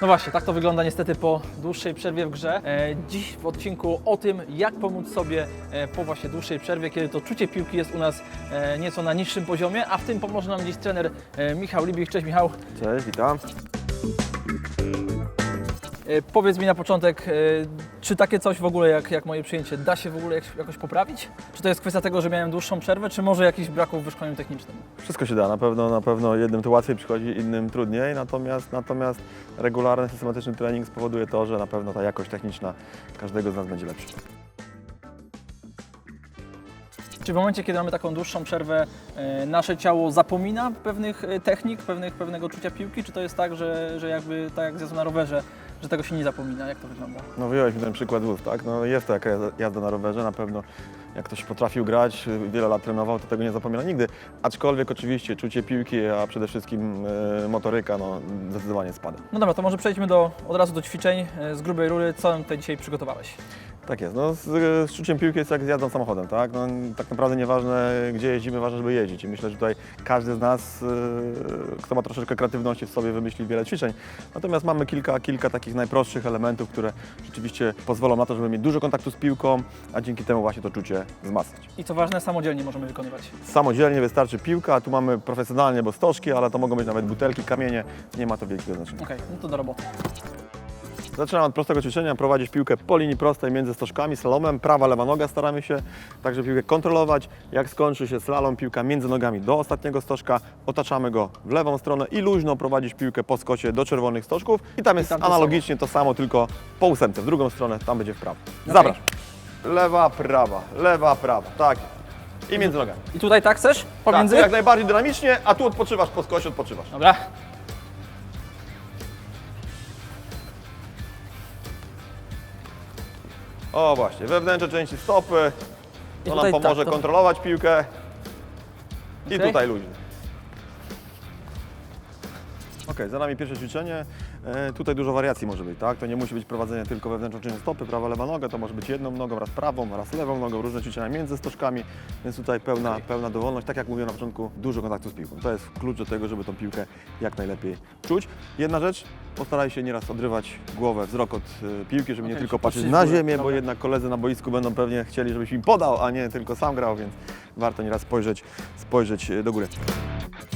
No właśnie, tak to wygląda niestety po dłuższej przerwie w grze. E, dziś w odcinku o tym, jak pomóc sobie e, po właśnie dłuższej przerwie, kiedy to czucie piłki jest u nas e, nieco na niższym poziomie, a w tym pomoże nam dziś trener Michał Libich. Cześć Michał. Cześć, witam. E, powiedz mi na początek, e, czy takie coś w ogóle jak, jak moje przyjęcie da się w ogóle jak, jakoś poprawić? Czy to jest kwestia tego, że miałem dłuższą przerwę, czy może jakichś braków w wyszkoleniu technicznym? Wszystko się da, na pewno, na pewno jednym to łatwiej przychodzi, innym trudniej, natomiast, natomiast regularny, systematyczny trening spowoduje to, że na pewno ta jakość techniczna każdego z nas będzie lepsza. Czy w momencie, kiedy mamy taką dłuższą przerwę, e, nasze ciało zapomina pewnych technik, pewnych, pewnego czucia piłki, czy to jest tak, że, że jakby tak jak z jazdą na rowerze, że tego się nie zapomina? Jak to wygląda? No wyjąłeś mi ten przykład ust, tak? No jest to jaka jazda na rowerze, na pewno jak ktoś potrafił grać, wiele lat trenował, to tego nie zapomina nigdy. Aczkolwiek oczywiście czucie piłki, a przede wszystkim e, motoryka, no zdecydowanie spada. No dobra, to może przejdźmy do, od razu do ćwiczeń e, z grubej rury. Co nam tutaj dzisiaj przygotowałeś? Tak jest. No, z, z czuciem piłki jest jak z jazdą samochodem, tak? No, tak naprawdę nieważne gdzie jeździmy, ważne, żeby jeździć. I myślę, że tutaj każdy z nas, yy, kto ma troszeczkę kreatywności w sobie, wymyśli wiele ćwiczeń. Natomiast mamy kilka, kilka takich najprostszych elementów, które rzeczywiście pozwolą na to, żeby mieć dużo kontaktu z piłką, a dzięki temu właśnie to czucie wzmacniać. I co ważne, samodzielnie możemy wykonywać. Samodzielnie wystarczy piłka, a tu mamy profesjonalnie, bo stożki, ale to mogą być nawet butelki, kamienie, nie ma to wielkiego znaczenia. Okej, no to do roboty. Zaczynam od prostego ćwiczenia, prowadzić piłkę po linii prostej między stożkami, slalomem, prawa, lewa noga staramy się, tak żeby piłkę kontrolować. Jak skończy się slalom, piłka między nogami do ostatniego stożka, otaczamy go w lewą stronę i luźno prowadzić piłkę po skocie do czerwonych stożków. I tam jest tam to analogicznie to samo, tylko po ósemce, w drugą stronę, tam będzie w prawo. Zapraszam. Lewa, prawa, lewa, prawa, tak. I między nogami. I tutaj tak chcesz? Pomiędzy? Tak, jak najbardziej dynamicznie, a tu odpoczywasz po skosie, odpoczywasz. Dobra. O właśnie, wewnętrzne części stopy. I To tutaj nam pomoże tak, to- kontrolować piłkę. I Okej. tutaj luźno. Ok, za nami pierwsze ćwiczenie. E, tutaj dużo wariacji może być, tak? To nie musi być prowadzenie tylko wewnętrzną częścią stopy, prawa, lewa noga, to może być jedną nogą, raz prawą, raz lewą nogą, różne ćwiczenia między stożkami, więc tutaj pełna, pełna dowolność. Tak jak mówiłem na początku, dużo kontaktu z piłką. To jest klucz do tego, żeby tą piłkę jak najlepiej czuć. Jedna rzecz, postaraj się nieraz odrywać głowę, wzrok od e, piłki, żeby nie Okej, tylko patrzeć na ziemię, bo jednak koledzy na boisku będą pewnie chcieli, żebyś im podał, a nie tylko sam grał, więc warto nieraz spojrzeć, spojrzeć do góry.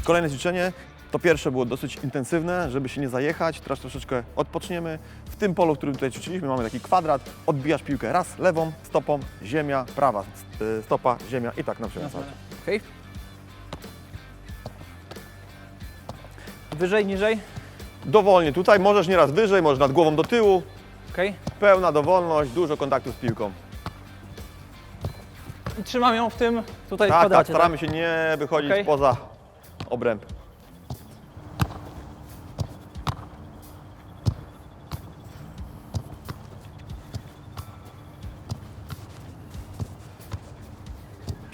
Kolejne ćwiczenie. To pierwsze było dosyć intensywne, żeby się nie zajechać. Teraz troszeczkę odpoczniemy. W tym polu, w którym tutaj ćwiczyliśmy, mamy taki kwadrat. Odbijasz piłkę raz lewą stopą, ziemia, prawa e, stopa, ziemia i tak na przykład. Okej. Wyżej, niżej. Dowolnie tutaj, możesz nieraz wyżej, możesz nad głową do tyłu. Okej. Pełna dowolność, dużo kontaktu z piłką. I trzymam ją w tym tutaj Tak, tak, kwadracie. staramy się nie wychodzić Okej. poza obręb.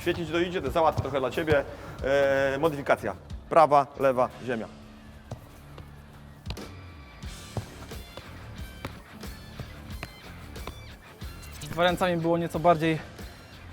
Świetnie Ci to załatwię trochę dla Ciebie. E, modyfikacja. Prawa, lewa, ziemia. Z było nieco bardziej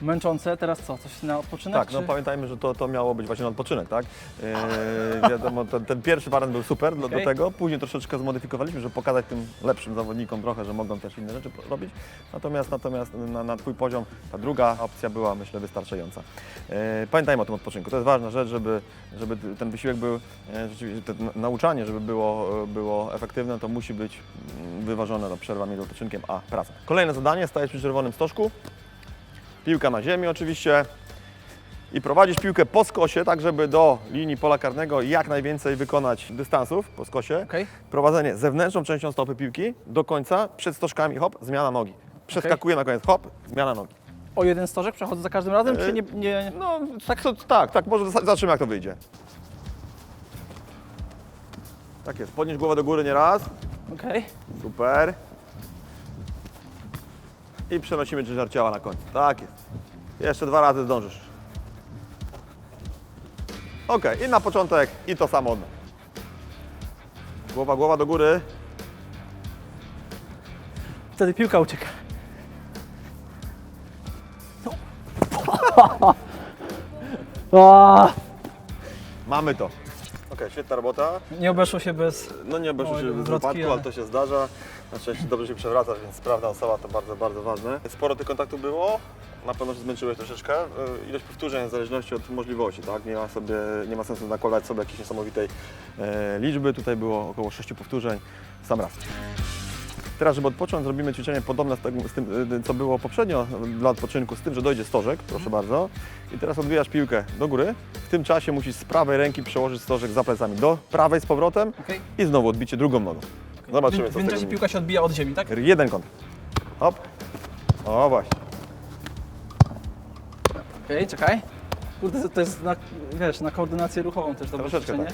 męczące. Teraz co? Coś na odpoczynek? Tak, no czy... pamiętajmy, że to, to miało być właśnie na odpoczynek, tak? E, wiadomo, ten, ten pierwszy wariant był super do, do tego, później troszeczkę zmodyfikowaliśmy, żeby pokazać tym lepszym zawodnikom trochę, że mogą też inne rzeczy po- robić. Natomiast, natomiast na, na Twój poziom ta druga opcja była, myślę, wystarczająca. E, pamiętajmy o tym odpoczynku. To jest ważna rzecz, żeby, żeby ten wysiłek był, e, rzeczywiście, nauczanie, żeby było, było efektywne, to musi być mm, wyważone do przerwa między odpoczynkiem a pracą. Kolejne zadanie, stajesz przy czerwonym stożku. Piłka na ziemi oczywiście. I prowadzisz piłkę po skosie, tak żeby do linii pola karnego jak najwięcej wykonać dystansów po skosie. Okej. Prowadzenie zewnętrzną częścią stopy piłki do końca, przed stożkami, hop, zmiana nogi. Przeskakuję na koniec, hop, zmiana nogi. O jeden stożek przechodzę za każdym razem, E, czy nie... nie... No, tak, to, tak, tak, może zobaczymy jak to wyjdzie. Tak jest, podnieś głowę do góry nieraz, Okej. super. I przenosimy ciężar ciała na końcu, tak jest. Jeszcze dwa razy zdążysz. Ok, i na początek i to samo. Głowa, głowa do góry. Wtedy piłka ucieka. No. Mamy to. Ok, Okej, świetna robota. Nie obeszło się bez... No nie obeszło się bez wypadku, ale- to się zdarza. Na szczęście dobrze się przewracasz, więc sprawna osoba to bardzo, bardzo ważne. Sporo tych kontaktów było. Na pewno się zmęczyłeś troszeczkę. Y, Ilość powtórzeń w zależności od możliwości, tak? Nie ma, sobie, nie ma sensu nakładać sobie jakiejś niesamowitej e, liczby. Tutaj było około 6 powtórzeń sam raz. Teraz, żeby odpocząć, zrobimy ćwiczenie podobne z tym, tym, y, co było poprzednio dla odpoczynku, z tym, że dojdzie stożek, proszę bardzo. I teraz odbijasz piłkę do góry. W tym czasie musisz z prawej ręki przełożyć stożek za plecami do prawej z powrotem Okej. i znowu odbicie drugą nogą. Zobaczymy, W co międzyczasie tego piłka się odbija od ziemi, tak? Jeden kąt. Hop. O właśnie. Okej, czekaj. Kurde, to jest na, wiesz, na koordynację ruchową też dobre Troszeczkę tak.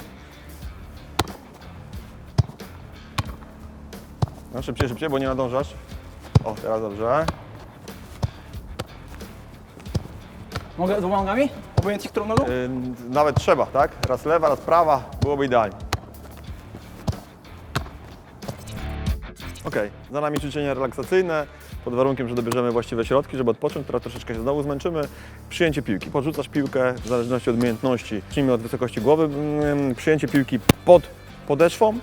No szybciej, szybciej, bo nie nadążasz. O, teraz dobrze. Mogę dwoma nogami? Obojętnie którą nogą? Yy, nawet trzeba, tak? Raz lewa, raz prawa, byłoby idealnie. Ok, za nami ćwiczenia relaksacyjne, pod warunkiem, że dobierzemy właściwe środki, żeby odpocząć, teraz troszeczkę się znowu zmęczymy. Przyjęcie piłki, podrzucasz piłkę w zależności od umiejętności, zacznijmy od wysokości głowy, Mm, przyjęcie piłki pod podeszwą,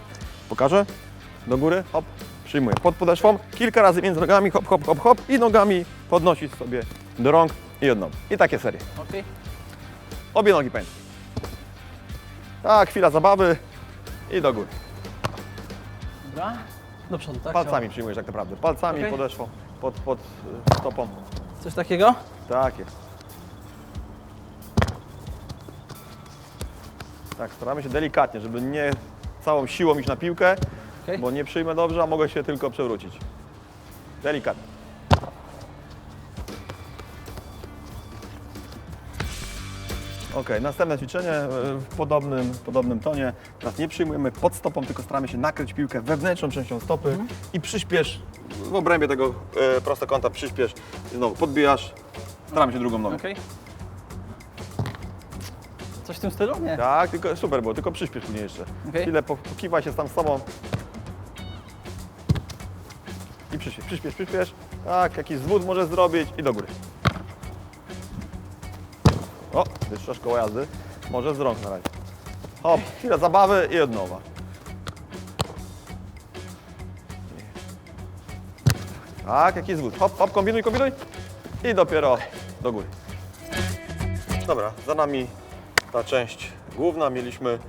pokażę, do góry, hop, przyjmuję, pod podeszwą, kilka razy między nogami, hop, hop, hop, hop i nogami podnosisz sobie do rąk i od nogi. I takie serie. Okej. Obie nogi pędź. Tak, chwila zabawy i do góry. Dobra. Do przodu, tak? Palcami przyjmujesz tak naprawdę. Palcami, Okej. podeszwą, pod, pod y, stopą. Coś takiego? Tak jest. Tak, staramy się delikatnie, żeby nie całą siłą iść na piłkę, Okej. bo nie przyjmę dobrze, a mogę się tylko przewrócić. Delikatnie. Ok, następne ćwiczenie e, w podobnym, podobnym tonie. Teraz nie przyjmujemy pod stopą, tylko staramy się nakryć piłkę wewnętrzną częścią stopy i przyspiesz w obrębie tego e, prostokąta, przyspiesz i znowu podbijasz, staramy się drugą nogą. Okej. Coś w tym stylu? Nie. Tak, tylko super było, tylko przyspiesz później jeszcze. Okej. Chwilę po- pokiwaj się tam z sobą. Przyspiesz, przyspiesz, przyspiesz. Tak, jakiś zwód możesz zrobić i do góry. O, wyższa szkoła jazdy. Może z rąk na razie. Hop, chwila zabawy i od nowa. Tak, jakiś zwód. Hop, hop, kombinuj, kombinuj. I dopiero do góry. Dobra, za nami ta część główna. Mieliśmy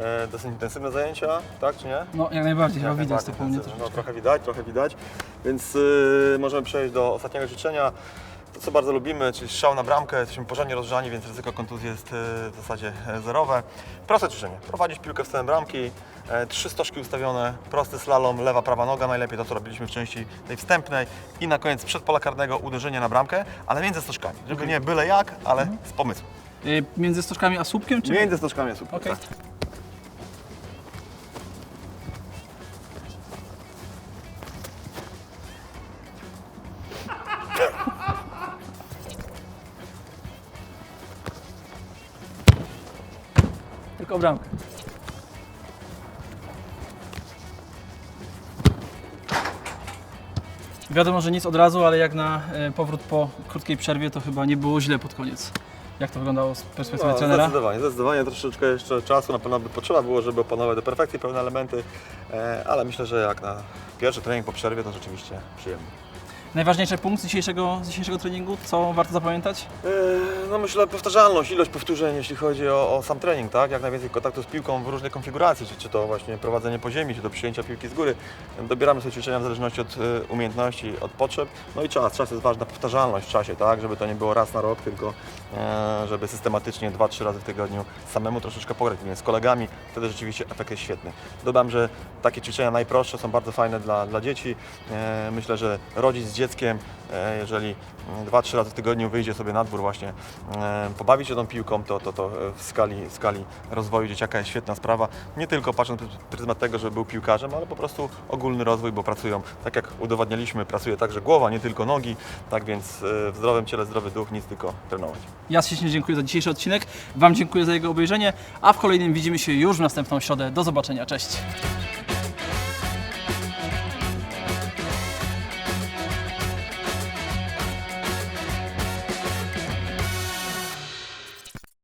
e, dosyć intensywne zajęcia, tak czy nie? No, jak najbardziej, chyba widać to po mnie. No, trochę widać, trochę widać. Więc y, możemy przejść do ostatniego ćwiczenia. To, co bardzo lubimy, czyli strzał na bramkę. Jesteśmy porządnie rozgrzani, więc ryzyko kontuzji jest y, w zasadzie e, zerowe. Proste ćwiczenie. Prowadzić piłkę w stronę bramki, e, trzy stożki ustawione, prosty slalom, lewa, prawa noga, najlepiej to, co robiliśmy w części tej wstępnej. I na koniec przed pola karnego uderzenie na bramkę, ale między stożkami. Żeby nie byle jak, ale z pomysłem. Y, Między stożkami a słupkiem, czy... Między stożkami jest super. Okej. Tak. Tylko bramkę. Wiadomo, że nic od razu, ale jak na e, powrót po krótkiej przerwie, to chyba nie było źle pod koniec. Jak to wyglądało z perspektywy No, trenera? Zdecydowanie, zdecydowanie troszeczkę jeszcze czasu na pewno by potrzeba było, żeby opanować do perfekcji pewne elementy, e, ale myślę, że jak na pierwszy trening po przerwie to rzeczywiście przyjemny. Najważniejszy punkt z dzisiejszego, z dzisiejszego treningu, co warto zapamiętać? E, No myślę powtarzalność, ilość powtórzeń, jeśli chodzi o, o sam trening, tak? Jak najwięcej kontaktu z piłką w różnej konfiguracji, czy, czy to właśnie prowadzenie po ziemi, czy to przyjęcia piłki z góry. Dobieramy sobie ćwiczenia w zależności od e, umiejętności, od potrzeb. No i czas, czas jest ważna, powtarzalność w czasie, tak? Żeby to nie było raz na rok, tylko e, żeby systematycznie dwa, trzy razy w tygodniu samemu troszeczkę pograć, więc z kolegami, wtedy rzeczywiście efekt jest świetny. Dodam, że takie ćwiczenia najprostsze są bardzo fajne dla, dla dzieci. E, myślę, że rodzic z dzieckiem, e, jeżeli mm, dwa, trzy razy w tygodniu wyjdzie sobie na dwór właśnie e, pobawić się tą piłką, to, to, to e, w, skali, skali rozwoju dzieciaka jest świetna sprawa. Nie tylko patrząc pryzmat tego, że był piłkarzem, ale po prostu ogólny rozwój, bo pracują, tak jak udowadnialiśmy, pracuje także głowa, nie tylko nogi, tak więc w zdrowym ciele zdrowy duch, nic tylko trenować. Ja ślicznie dziękuję za dzisiejszy odcinek, Wam dziękuję za jego obejrzenie, a w kolejnym widzimy się już w następną środę. Do zobaczenia, cześć!